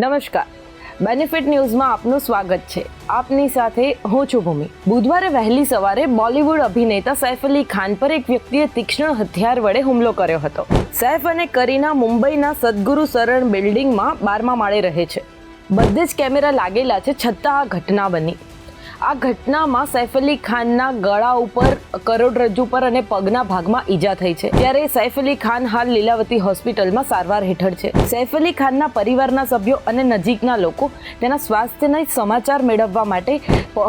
નમસ્કાર. બેનિફિટ ન્યૂઝમાં આપનું સ્વાગત છે. આપની સાથે હું છું ભૂમિ. બુધવારે વહેલી સવારે બોલિવૂડ અભિનેતા સૈફ અલી ખાન પર એક વ્યક્તિએ તીક્ષ્ણ હથિયાર વડે હુમલો કર્યો હતો. સૈફ અને કરીના મુંબઈના સદગુરુ શરણ બિલ્ડિંગમાં બારમા માળે રહે છે. બધે જ કેમેરા લાગેલા છે છતાં આ ઘટના બની. આ ઘટનામાં સૈફ અલી ખાનના ગળા ઉપર કરોડરજ્જુ પર અને પગના ભાગમાં ઈજા થઈ છે. ત્યારે સૈફ અલી ખાન હાલ લીલાવતી હોસ્પિટલમાં સારવાર હેઠળ છે. સૈફ અલી ખાનના પરિવારના સભ્યો અને નજીકના લોકો તેના સ્વાસ્થ્યના સમાચાર મેળવવા માટે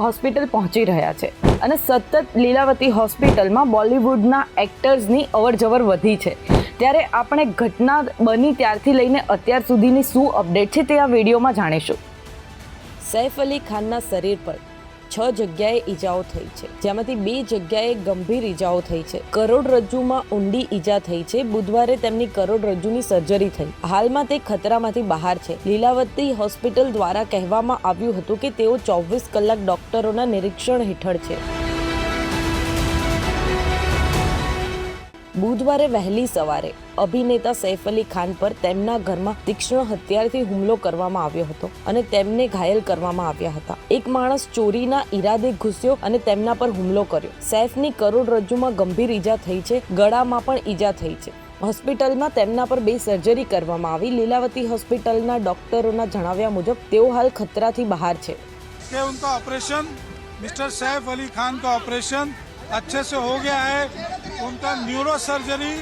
હોસ્પિટલ પહોંચી રહ્યા છે. અને સતત લીલાવતી હોસ્પિટલમાં બોલિવૂડના એક્ટર્સની અવરજવર વધી છે. ત્યારે આપણે ઘટના બની ત્યારથી લઈને અત્યાર સુધીની શું અપડેટ છે તે આ વિડીયોમાં જાણીશું. સૈફ અલી ખાનના શરીર પર છ જગ્યાએ ઈજાઓ થઈ છે. જેમાંથી બે જગ્યાએ ગંભીર ઈજાઓ થઈ છે. કરોડરજ્જુમાં ઊંડી ઈજા થઈ છે. બુધવારે તેમની કરોડરજ્જુની સર્જરી થઈ. હાલમાં તે ખતરામાંથી બહાર છે. લીલાવતી હોસ્પિટલ દ્વારા કહેવામાં આવ્યું હતું કે તેઓ ચોવીસ કલાક ડોક્ટરોના નિરીક્ષણ હેઠળ છે. બુધવારે વહેલી સવારે અભિનેતા સૈફ અલી ખાન પર તેમના ઘરમાં તીક્ષ્ણ હથિયારથી હુમલો કરવામાં આવ્યો હતો અને તેમને ઘાયલ કરવામાં આવ્યા હતા એક માણસ ચોરીના ઈરાદે ઘૂસ્યો અને તેમના પર હુમલો કર્યો સૈફની કરોડરજ્જુમાં ગંભીર ઈજા થઈ છે ગળામાં પણ ઈજા થઈ છે હોસ્પિટલમાં તેમના પર બે સર્જરી કરવામાં આવી લીલાવતી હોસ્પિટલના ડોક્ટરોના જણાવ્યા મુજબ તેઓ હાલ ખતરાથી બહાર છે कि उनका ऑपरेशन मिस्टर सैफ अली खान का ऑपरेशन अच्छे से हो गया है उनका न्यूरो सर्जरी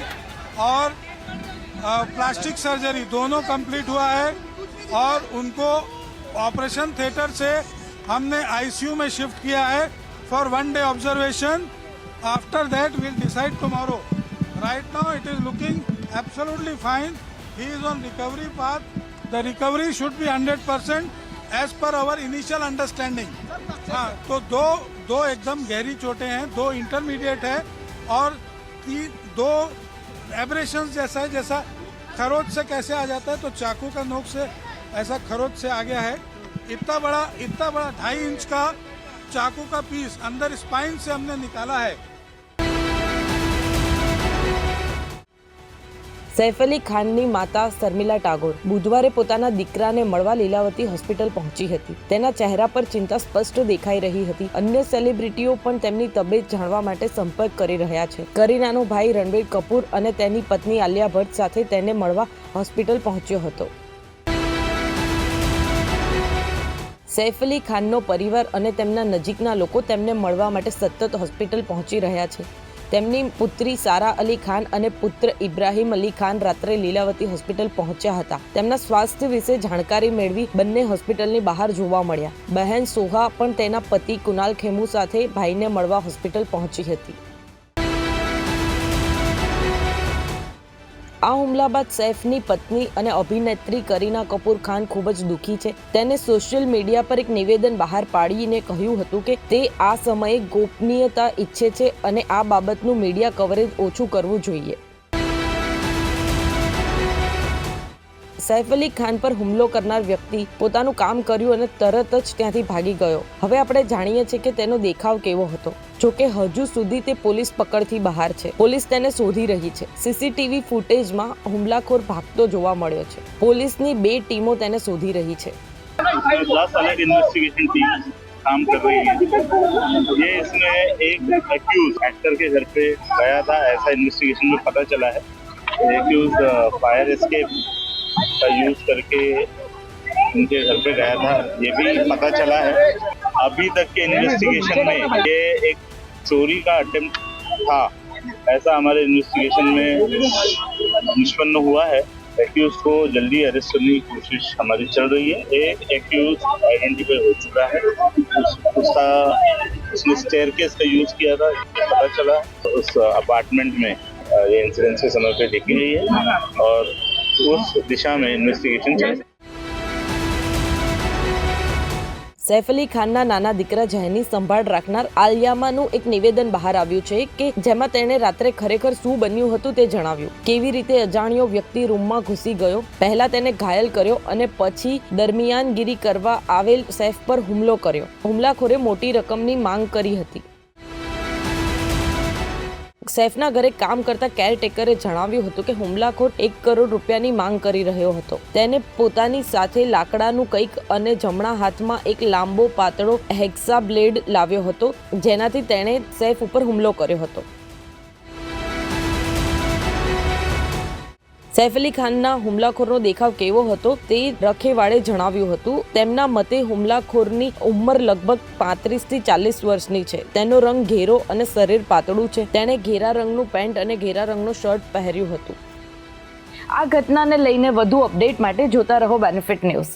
और प्लास्टिक सर्जरी दोनों कंप्लीट हुआ है और उनको ऑपरेशन थिएटर से हमने आईसीयू में शिफ्ट किया है for one day observation after that will decide tomorrow right now it is looking absolutely fine he is on recovery path the recovery should be hundred percent as per our initial understanding हाँ तो दो दो एकदम गहरी चोटें हैं दो intermediate है और तीन दो एब्रेशन जैसा है, जैसा खरोच से कैसे आ जाता है तो चाकू का नोक से ऐसा खरोच से आ गया है। इतना बड़ा इतना बड़ा ढाई इंच का चाकू का पीस अंदर स्पाइन से हमने निकाला है। સૈફ અલી ખાનની માતા શર્મિલા ટાગોર બુધવારે પોતાના દીકરાને મળવા લીલાવતી હોસ્પિટલ પહોંચી હતી. તેના ચહેરા પર ચિંતા સ્પષ્ટ દેખાઈ રહી હતી. અન્ય સેલિબ્રિટીઓ પણ તેમની તબિયત જાણવા માટે સંપર્ક કરી રહ્યા છે. કરીનાનો ભાઈ રણબીર કપૂર અને તેની પત્ની આલિયા ભટ્ટ સાથે તેને મળવા હોસ્પિટલ પહોંચ્યો હતો. સૈફ અલી ખાનનો પરિવાર અને તેમના નજીકના લોકો તેમને મળવા માટે સતત હોસ્પિટલ પહોંચી રહ્યા છે. તેમની પુત્રી સારા અલી ખાન અને પુત્ર ઇબ્રાહિમ અલી ખાન રાત્રે લીલાવતી હોસ્પિટલ પહોંચ્યા હતા. તેમના સ્વાસ્થ્ય વિશે જાણકારી મેળવી બંને હોસ્પિટલની બહાર જોવા મળ્યા. બહેન સોહા પણ તેના પતિ કુનાલ ખેમુ સાથે ભાઈને મળવા હોસ્પિટલ પહોંચી હતી. આ હુમલા બાદ સૈફની પત્ની અને અભિનેત્રી કરીના કપૂર ખાન ખૂબ જ દુઃખી છે. તેને સોશિયલ મીડિયા પર એક નિવેદન બહાર પાડીને કહ્યું હતું કે તે આ સમયે ગોપનીયતા ઈચ્છે છે અને આ બાબતનું મીડિયા કવરેજ ઓછું કરવું જોઈએ. સૈફ અલી ખાન પર હુમલો કરનાર વ્યક્તિ પોતાનું કામ કર્યું અને તરત જ ત્યાંથી ભાગી ગયો હવે આપણે જાણીએ છીએ કે તેનો દેખાવ કેવો હતો જોકે હજુ સુધી તે પોલીસ પકડથી બહાર છે પોલીસ તેને શોધી રહી છે સીસીટીવી ફૂટેજમાં હુમલાખોર ભાગતો જોવા મળ્યો છે પોલીસની બે ટીમો તેને શોધી રહી છે दस अलग इन्वेस्टिगेशन टीम काम कर रही है ये इसमें एक एक्यूज एक्टर के घर पे गया था ऐसा इन्वेस्टिगेशन में पता चला है एक्यूज फायर एस्केप का यूज़ करके उनके घर पे गया था। ये भी पता चला है। अभी तक के इन्वेस्टिगेशन में ये एक चोरी का अटेम्प्ट था। ऐसा हमारे इन्वेस्टिगेशन में निष्पन्न हुआ है। एक्यूज को जल्दी अरेस्ट करने की कोशिश हमारी चल रही है। एक एक्यूज आइडेंटिफाई हो चुका है। उस, उसका उसने स्टेयर केस का यूज़ किया था। पता चला। उस अपार्टमेंट में ये इंसिडेंस के समय पे देखी गई है। और उस दिशा में इन्वेस्टिगेशन चल रही है સૈફ અલી ખાનના નાના દીકરા જયની સંભાળ રાખનાર આલિયામાનું એક નિવેદન બહાર આવ્યું છે કે જેમાં તેણે રાત્રે ખરેખર શું બન્યું હતું તે જણાવ્યું કેવી રીતે અજાણ્યો વ્યક્તિ રૂમમાં ઘૂસી ગયો પહેલા તેને ઘાયલ કર્યો અને પછી દરમિયાનગીરી કરવા આવેલ સૈફ પર હુમલો કર્યો હુમલાખોરે મોટી રકમની માંગ કરી હતી સૈફના ઘરે કામ કરતા કેરટેકરે જણાવ્યું હતું કે હુમલાખોર એક કરોડ રૂપિયાની માંગ કરી રહ્યો હતો. તેને પોતાની સાથે લાકડાનું કંઈક અને જમણા હાથમાં એક લાંબો પાતળો હેક્સા બ્લેડ લાવ્યો હતો, જેનાથી તેણે સૈફ ઉપર હુમલો કર્યો હતો. સૈફ અલી ખાનના હુમલાખોરનો દેખાવ કેવો હતો તે રખેવાળે જણાવ્યું હતું. તેમના મતે હુમલાખોરની ઉંમર લગભગ પાંત્રીસથી ચાલીસ વર્ષની છે. તેનો રંગ ઘેરો અને શરીર પાતળું છે. તેણે ઘેરા રંગનું પેન્ટ અને ઘેરા રંગનું શર્ટ પહેર્યું હતું. આ ઘટનાને લઈને વધુ અપડેટ માટે જોતા રહો બેનિફિટ ન્યૂઝ